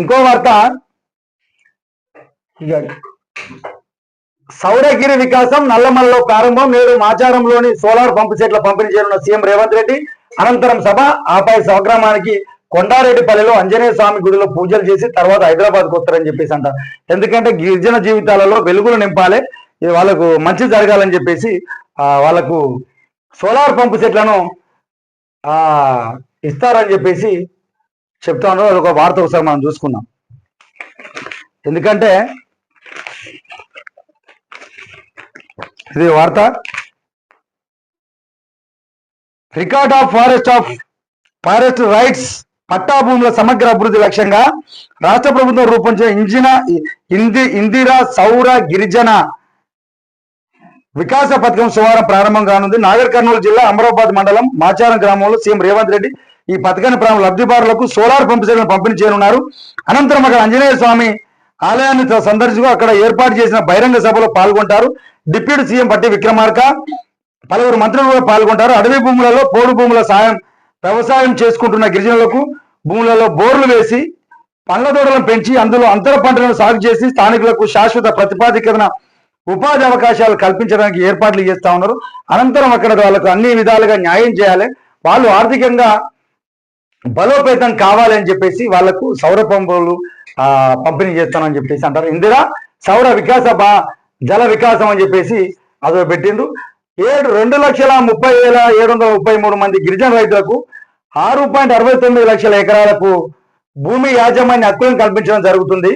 ఇంకో వార్త. సౌరగిరి వికాసం నల్లమల్లో ప్రారంభం. నేడు మాచారంలోని సోలార్ పంపు సెట్ల పంపిణీ చేయనున్న సీఎం రేవంత్ రెడ్డి అనంతరం సభ. ఆపై స్వగ్రామానికి కొండారెడ్డిపల్లిలో ఆంజనేయ స్వామి గుడిలో పూజలు చేసి తర్వాత హైదరాబాద్కు వస్తారని చెప్పేసి అంటారు. ఎందుకంటే గిరిజన జీవితాలలో వెలుగులు నింపాలి. వాళ్ళకు మంచి జరగాలని చెప్పేసి వాళ్ళకు సోలార్ పంపు సెట్లను ఇస్తారని చెప్పేసి చెప్తా ఉన్నారు అదొక వార్త ఒకసారి మనం చూసుకున్నాం ఎందుకంటే ఇది వార్త. Record of forest of forest rights పట్టా భూముల సమగ్ర అభివృద్ధి లక్ష్యంగా రాష్ట్ర ప్రభుత్వం రూపొందించిన ఇంజిన ఇంది ఇందిరా సౌర గిరిజన వికాస పథకం శుభారం ప్రారంభం కానుంది. నాగర్ కర్నూలు జిల్లా అమరాబాద్ మండలం మాచారం గ్రామంలో సీఎం రేవంత్ రెడ్డి ఈ పథకాన్ని ప్రారంభ లబ్ధిదారులకు సోలార్ పంపు సేవలను పంపిణీ చేయనున్నారు. అనంతరం అక్కడ ఆంజనేయ స్వామి ఆలయాన్ని త- సందర్శించుకు అక్కడ ఏర్పాటు చేసిన బహిరంగ సభలో పాల్గొంటారు. డిప్యూటీ సీఎం పట్టి విక్రమార్క పలువురు మంత్రులు కూడా పాల్గొంటారు. అడవి భూములలో పోడు భూముల సాయం వ్యవసాయం చేసుకుంటున్న గిరిజనులకు భూములలో బోర్లు వేసి పండ్ల తోటలను పెంచి అందులో అంతర పంటలను సాగు చేసి స్థానికులకు శాశ్వత ప్రతిపాదికన ఉపాధి అవకాశాలు కల్పించడానికి ఏర్పాట్లు చేస్తా ఉన్నారు. అనంతరం అక్కడ వాళ్ళకు అన్ని విధాలుగా న్యాయం చేయాలి. వాళ్ళు ఆర్థికంగా బలోపేతం కావాలని చెప్పేసి వాళ్ళకు సౌర పంపులు ఆ, పంపిణీ చేస్తానని చెప్పేసి అంటారు. ఇందిరా సౌర వికాస బా జల వికాసం అని చెప్పేసి అదో పెట్టిండ్రు. ఏడు రెండు లక్షల ముప్పై వేల ఏడు వందల ముప్పై మూడు మంది గిరిజన రైతులకు ఆరు పాయింట్ అరవై తొమ్మిది లక్షల ఎకరాలకు భూమి యాజమాన్య హక్కులను కల్పించడం జరుగుతుంది.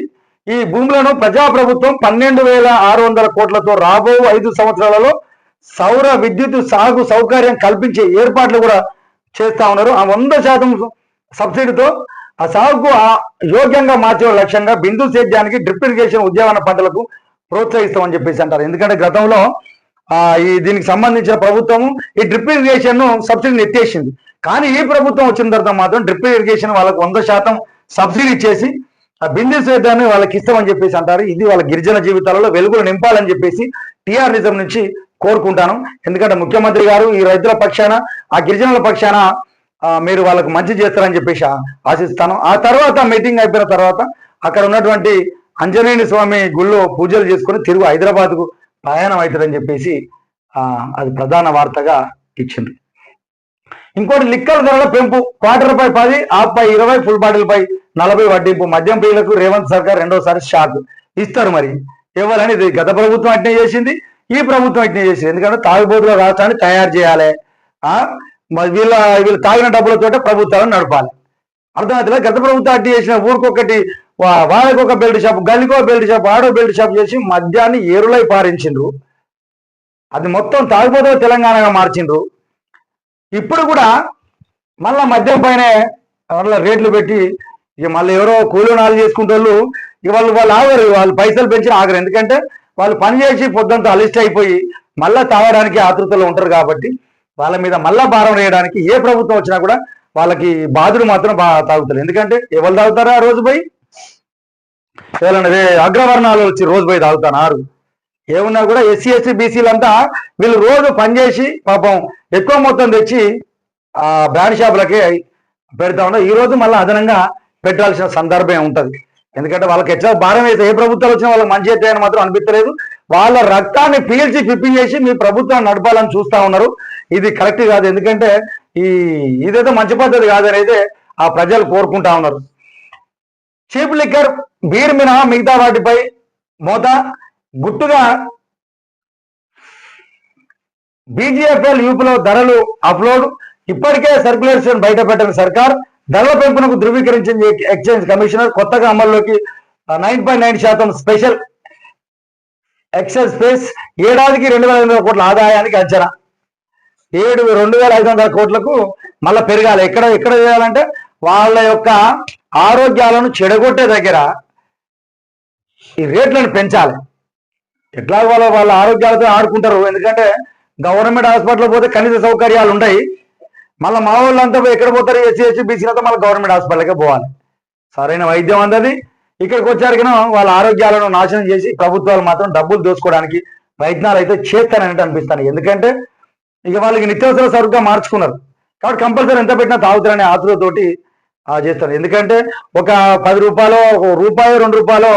ఈ భూములను ప్రజాప్రభుత్వం పన్నెండు వేల ఆరు వందల కోట్లతో రాబో ఐదు సంవత్సరాలలో సౌర విద్యుత్ సాగు సౌకర్యం కల్పించే ఏర్పాట్లు కూడా చేస్తా ఉన్నారు. ఆ వంద శాతం సబ్సిడీతో ఆ సాగుకు ఆ యోగ్యంగా మార్చే లక్ష్యంగా బిందు సేద్యానికి డ్రిప్ ఇరిగేషన్ ఉద్యాన పంటలకు ప్రోత్సహిస్తామని చెప్పేసి అంటారు. ఎందుకంటే గతంలో ఈ దీనికి సంబంధించిన ప్రభుత్వం ఈ డ్రిప్ ఇరిగేషన్ను సబ్సిడీని ఎత్తేసింది కానీ ఈ ప్రభుత్వం వచ్చిన తర్వాత మాత్రం డ్రిప్ ఇరిగేషన్ వాళ్ళకు వంద శాతం సబ్సిడీ ఇచ్చేసి ఆ బిందు సేద్యాన్ని వాళ్ళకి ఇస్తామని చెప్పేసి అంటారు. ఇది వాళ్ళ గిరిజన జీవితాలలో వెలుగులు నింపాలని చెప్పేసి టీఆర్ నిజం నుంచి కోరుకుంటాను. ఎందుకంటే ముఖ్యమంత్రి గారు ఈ రైతుల పక్షాన ఆ గిరిజనుల పక్షాన మీరు వాళ్ళకు మంచి చేస్తారని చెప్పేసి ఆశిస్తాను. ఆ తర్వాత మీటింగ్ అయిపోయిన తర్వాత అక్కడ ఉన్నటువంటి అంజనేయుని స్వామి గుళ్ళో పూజలు చేసుకుని తిరుగు హైదరాబాద్కు ప్రయాణం అవుతారని చెప్పేసి అది ప్రధాన వార్తగా ఇచ్చింది. ఇంకోటి లిక్కర్ ధరల పెంపు క్వార్టర్ పై పది ఆఫ్ పై ఇరవై ఫుల్ బాటిల్ పై నలభై వడ్డింపు. మద్యం ప్రియులకు రేవంత్ సర్కార్ రెండోసారి షాక్ ఇస్తారు మరి. ఇవ్వాలని ఇది గత ప్రభుత్వం అట్నే చేసింది. ఈ ప్రభుత్వం అట్నే చేసింది. ఎందుకంటే తాగుబోతుల రాష్ట్రాన్ని తయారు చేయాలి. వీళ్ళ వీళ్ళు తాగిన డబ్బులతో ప్రభుత్వాలను నడపాలి. అర్థమవుతుందా గత ప్రభుత్వం అడ్డు చేసిన ఊరికొకటి వా- బెల్ట్ షాప్ గల్లికో బెల్ట్ షాప్ ఆడో బెల్ట్ షాప్ చేసి మద్యాన్ని ఏరులై పారించిండ్రు. అది మొత్తం తాగుబోతుల తెలంగాణగా మార్చిండ్రు. ఇప్పుడు కూడా మళ్ళా మద్యం పైన మళ్ళీ రేట్లు పెట్టి ఇక మళ్ళీ ఎవరో కూలి నాలు చేసుకుంటే వాళ్ళు ఇక వాళ్ళు వాళ్ళు ఆగరు వాళ్ళు పైసలు పెంచి ఆగరు. ఎందుకంటే వాళ్ళు పనిచేసి పొద్దుంతా అలిస్ట్ అయిపోయి మళ్ళా తాగడానికి ఆతృతలో ఉంటారు కాబట్టి వాళ్ళ మీద మళ్ళా భారం వేయడానికి ఏ ప్రభుత్వం వచ్చినా కూడా వాళ్ళకి బాధుడు మాత్రం బాగా తాగుతారు. ఎందుకంటే ఎవరు తాగుతారా ఆ రోజు పోయి? ఎవరన్నా అగ్రవర్ణాలు వచ్చి రోజు పోయి తాగుతున్నారు. ఏమున్నా కూడా ఎస్సీ ఎస్సీ బీసీలంతా వీళ్ళు రోజు పనిచేసి పాపం ఎక్కువ మొత్తం తెచ్చి ఆ బ్రాండ్ షాపులకి పెడతా ఉన్నారు. ఈ రోజు మళ్ళీ అదనంగా పెట్టాల్సిన సందర్భం ఉంటుంది ఎందుకంటే వాళ్ళకి ఎట్లా భారం అయితే ఏ ప్రభుత్వాలు వచ్చినా వాళ్ళకి మంచి అయితే అని మాత్రం అనిపించలేదు వాళ్ళ రక్తాన్ని పీల్చి పిప్పి చేసి మీ ప్రభుత్వాన్ని నడపాలని చూస్తా ఉన్నారు. ఇది కరెక్ట్ కాదు. ఎందుకంటే ఈ ఇదైతే మంచి పద్ధతి కాదనైతే ఆ ప్రజలు కోరుకుంటా ఉన్నారు. చీప్ లిక్కర్ బీర్ మినహా మిగతా వాటిపై మోత గుట్టుగా బీజీఎఫ్ఎల్ యూపీలో ధరలు అప్లోడ్ ఇప్పటికే సర్క్యులేషన్ బయట పెట్టిన సర్కార్. ధరల పెంపునకు ధృవీకరించింది ఎక్స్చేంజ్ కమిషనర్. కొత్తగా అమల్లోకి నైన్ పాయింట్ నైన్ శాతం స్పెషల్ ఎక్సైజ్ స్పేస్ ఏడాదికి రెండు వేల ఐదు వందల కోట్ల ఆదాయానికి అంచనా. ఏడు రెండు వేల ఐదు వందల కోట్లకు మళ్ళీ పెరగాలి. ఎక్కడ ఎక్కడ చేయాలంటే వాళ్ళ యొక్క ఆరోగ్యాలను చెడగొట్టే దగ్గర ఈ రేట్లను పెంచాలి. ఎట్లా వాళ్ళ వాళ్ళ ఆరోగ్యాలతో ఆడుకుంటారు. ఎందుకంటే గవర్నమెంట్ హాస్పిటల్ పోతే కనీస సౌకర్యాలు ఉంటాయి మళ్ళీ మా వాళ్ళంతా పోయి ఎక్కడ పోతారు? ఎస్సీ ఎస్సీ బీసీలతో మళ్ళీ గవర్నమెంట్ హాస్పిటల్కే పోవాలి. సరైన వైద్యం అందది ఇక్కడికి వచ్చారికనో వాళ్ళ ఆరోగ్యాలను నాశనం చేసి ప్రభుత్వాలు మాత్రం డబ్బులు దోసుకోవడానికి ప్రయత్నాలు అయితే చేస్తానని అనిపిస్తాను ఎందుకంటే ఇక వాళ్ళకి నిత్యావసర సరుకుగా మార్చుకున్నారు. కాబట్టి కంపల్సరీ ఎంత పెట్టినా తాగుతారనే ఆతులతోటి ఆ, చేస్తారు. ఎందుకంటే ఒక పది రూపాయలు ఒక రూపాయి రెండు రూపాయలు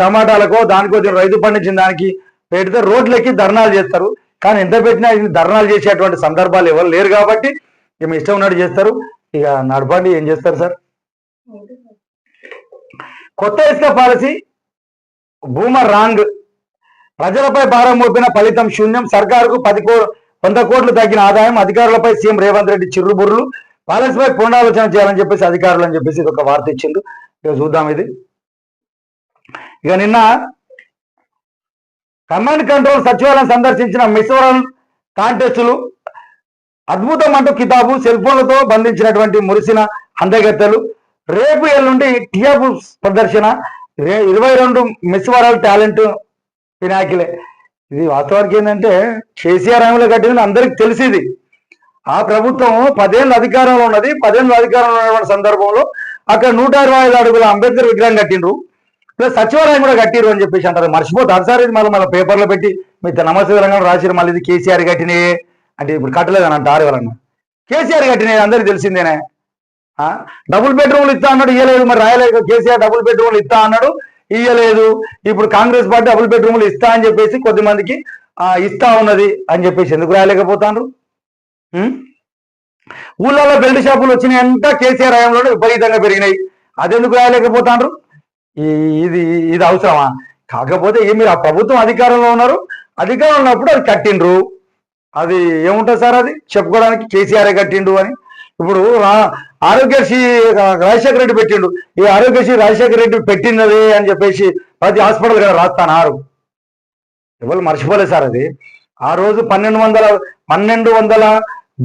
టమాటాలకో దానికో రైతు పండించిన దానికి పెడితే రోడ్లకి ధర్నాలు చేస్తారు. కానీ ఎంత పెట్టినా ధర్నాలు చేసేటువంటి సందర్భాలు ఎవరు లేరు కాబట్టి మేము మీ ఇష్టం ఉన్నట్టు చేస్తారు. ఇక నడపండి ఏం చేస్తారు సార్? కొత్త ఇసుక పాలసీ బూమర్ రాంగ్ ప్రజలపై భారం మోపిన ఫలితం శూన్యం. సర్కారుకు పది కో వంద కోట్లు తగ్గిన ఆదాయం. అధికారులపై సీఎం రేవంత్ రెడ్డి చిర్రుబుర్రులు పాలసీపై పునరాలోచన చేయాలని చెప్పేసి అధికారులు అని చెప్పేసి ఇది ఒక వార్త ఇచ్చిండు ఇక చూద్దాం ఇది. ఇక నిన్న కమాండ్ కంట్రోల్ సచివాలయం సందర్శించిన మిసోరం కాంటెస్టులు అద్భుతం అంటూ కితాబు సెల్ ఫోన్లతో బంధించినటువంటి మురిసిన అందగత్తెలు రేపు ఎల్లుండి టియాబు ప్రదర్శన. రే- ఇరవై రెండు మిస్ వరల్డ్ టాలెంట్ పినాకిలే ఇది వాస్తవానికి ఏంటంటే కేసీఆర్ హామీలో కట్టింది అందరికి తెలిసింది. ఆ ప్రభుత్వం పదేళ్ళ అధికారంలో ఉన్నది. పదేళ్ళ అధికారంలో ఉన్నటువంటి సందర్భంలో అక్కడ నూట అరవై ఐదు అడుగుల అంబేద్కర్ విగ్రహం కట్టిండ్రు. ప్లస్ సచివాలయం కూడా కట్టిరు అని చెప్పేసి అంటారు. మర్చిపోతారు సార్ ఇది మళ్ళీ మళ్ళీ పేపర్లో పెట్టి మీ నమస్తే తెలంగాణ రాసిరు మళ్ళీ ఇది కేసీఆర్ కట్టినే అంటే ఇప్పుడు కట్టలేదు అని అంటారు ఎవరన్నా కేసీఆర్ కట్టినే అందరికి తెలిసిందేనే. డబుల్ బెడ్రూమ్లు ఇస్తా అన్నాడు ఇయ్యలేదు మరి రాయలేదు. కేసీఆర్ డబుల్ బెడ్రూమ్లు ఇస్తా అన్నాడు ఇయ్యలేదు. ఇప్పుడు కాంగ్రెస్ పార్టీ డబుల్ బెడ్రూమ్లు ఇస్తా అని చెప్పేసి కొద్ది మందికి ఇస్తా ఉన్నది అని చెప్పేసి ఎందుకు రాయలేకపోతాను ఉం? ఊళ్ళలో బెల్ట్ షాపులు వచ్చినాయంతా కేసీఆర్ హయాంలో విపరీతంగా పెరిగినాయి. అదెందుకు రాయలేకపోతాండ్రు? ఇది ఇది అవసరమా? కాకపోతే మీరు ఆ ప్రభుత్వం అధికారంలో ఉన్నారు. అధికారంలో ఉన్నప్పుడు అది కట్టిండ్రు. అది ఏముంటుంది సార్ అది? చెప్పుకోవడానికి కేసీఆర్ కట్టిండు అని. ఇప్పుడు ఆరోగ్యశ్రీ రాజశేఖర రెడ్డి పెట్టిండు. ఈ ఆరోగ్యశ్రీ రాజశేఖర రెడ్డి పెట్టినది అని చెప్పేసి ప్రతి హాస్పిటల్ కదా రాస్తానారు ఎవరు మర్చిపోలేదు సార్ అది. ఆ రోజు పన్నెండు వందల పన్నెండు వందల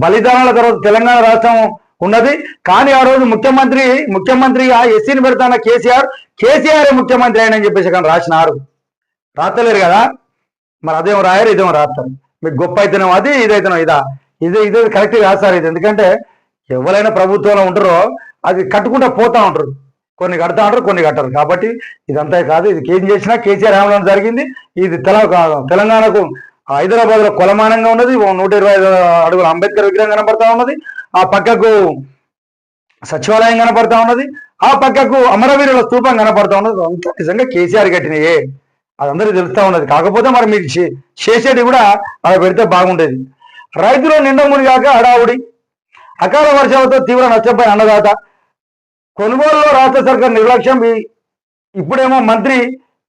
బలిదానాల తర్వాత తెలంగాణ రాష్ట్రం ఉన్నది. కానీ ఆ రోజు ముఖ్యమంత్రి ముఖ్యమంత్రిగా ఎస్సీని పెడతాన కేసీఆర్ కేసీఆర్ ముఖ్యమంత్రి ఆయన అని చెప్పేసి కానీ రాసినారు. రాతలేరు కదా? మరి అదేమో రాయరు ఇదేమో రాస్తారు మీకు గొప్ప అయితేనేమో అది ఇదైతేనో ఇదా? ఇది ఇది కరెక్ట్ కాదు సార్ ఇది. ఎందుకంటే ఎవరైనా ప్రభుత్వంలో ఉంటారో అది కట్టుకుంటా పోతా ఉంటారు. కొన్ని కడతా ఉంటారు కొన్ని కట్టరు. కాబట్టి ఇదంతా కాదు. ఇది ఏం చేసినా కేసీఆర్ హయాంలో జరిగింది. ఇది తెలంగాణకు హైదరాబాద్లో కొలమానంగా ఉన్నది. ఓ నూట ఇరవై ఐదు అడుగుల అంబేద్కర్ విగ్రహం కనబడతా ఉన్నది. ఆ పక్కకు సచివాలయం కనపడతా ఉన్నది. ఆ పక్కకు అమరవీరుల స్తూపం కనపడతా ఉన్నది. అంతా నిజంగా కేసీఆర్ కట్టినయే. అదందరికీ తెలుస్తా ఉన్నది. కాకపోతే మరి మీకు చేసేది కూడా అలా పెడితే బాగుండేది. రైతులు నిండా మునిగాక హడావుడి. అకాల వర్షాలతో తీవ్ర నష్టపోయి అన్నదాత. కొనుగోలులో రాష్ట్ర సర్కార్ నిర్లక్ష్యం ఇప్పుడేమో మంత్రి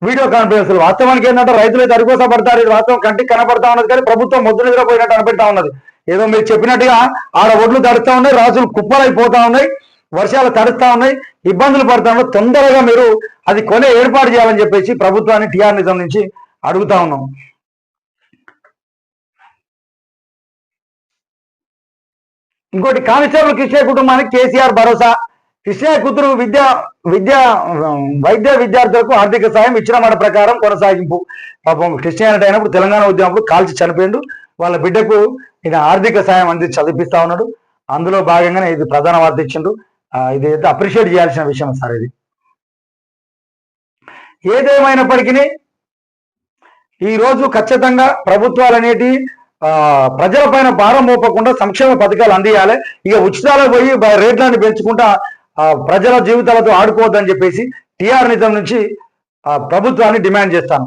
వీడియో కాన్ఫరెన్స్ వాస్తవానికి ఏంటంటే రైతులు అయితే అరికోస పడతారు. ఇది వాస్తవం. కంటికి కనపడతా ఉన్నది కానీ ప్రభుత్వం మొద్దు నిద్రపోయినట్టు అనిపెడతా ఉన్నది. ఏదో మీరు చెప్పినట్టుగా ఆడ ఒడ్లు తడుస్తా ఉన్నాయి రాజులు కుప్పలైపోతా ఉన్నాయి వర్షాలు తడుస్తూ ఉన్నాయి ఇబ్బందులు పడతా ఉన్నాయి. తొందరగా మీరు అది కొనే ఏర్పాటు చేయాలని చెప్పేసి ప్రభుత్వాన్ని టీఆర్ నిజం నుంచి అడుగుతా ఉన్నాం. ఇంకోటి కానిస్టేబుల్ కృష్ణయ్య కుటుంబానికి కేసీఆర్ భరోసా. కృష్ణయ్య కూతురు విద్యా విద్యా వైద్య విద్యార్థులకు ఆర్థిక సాయం ఇచ్చిన మాట ప్రకారం కొనసాగింపు. పాపం కృష్ణయ్య అంటే అయినప్పుడు తెలంగాణ ఉద్యమప్పుడు కాల్చి చనిపోయిండు. వాళ్ళ బిడ్డకు ఇది ఆర్థిక సాయం అంది చదివిస్తా ఉన్నాడు. అందులో భాగంగానే ఇది ప్రధాన వార్త ఇచ్చిండు. ఇది అయితే అప్రిషియేట్ చేయాల్సిన విషయం సార్ ఇది. ఏదేమైనప్పటికీ ఈ రోజు ఖచ్చితంగా ప్రభుత్వాలు అనేటి ఆ, ప్రజలపైన భారం మోపకుండా సంక్షేమ పథకాలు అందియాలి. ఇక ఉచితాలకు పోయి రేట్లను పెంచుకుంటా ప్రజల జీవితాలతో ఆడుకోవద్దని చెప్పేసి టీఆర్ నిజం నుంచి ప్రభుత్వాన్ని డిమాండ్ చేస్తాను.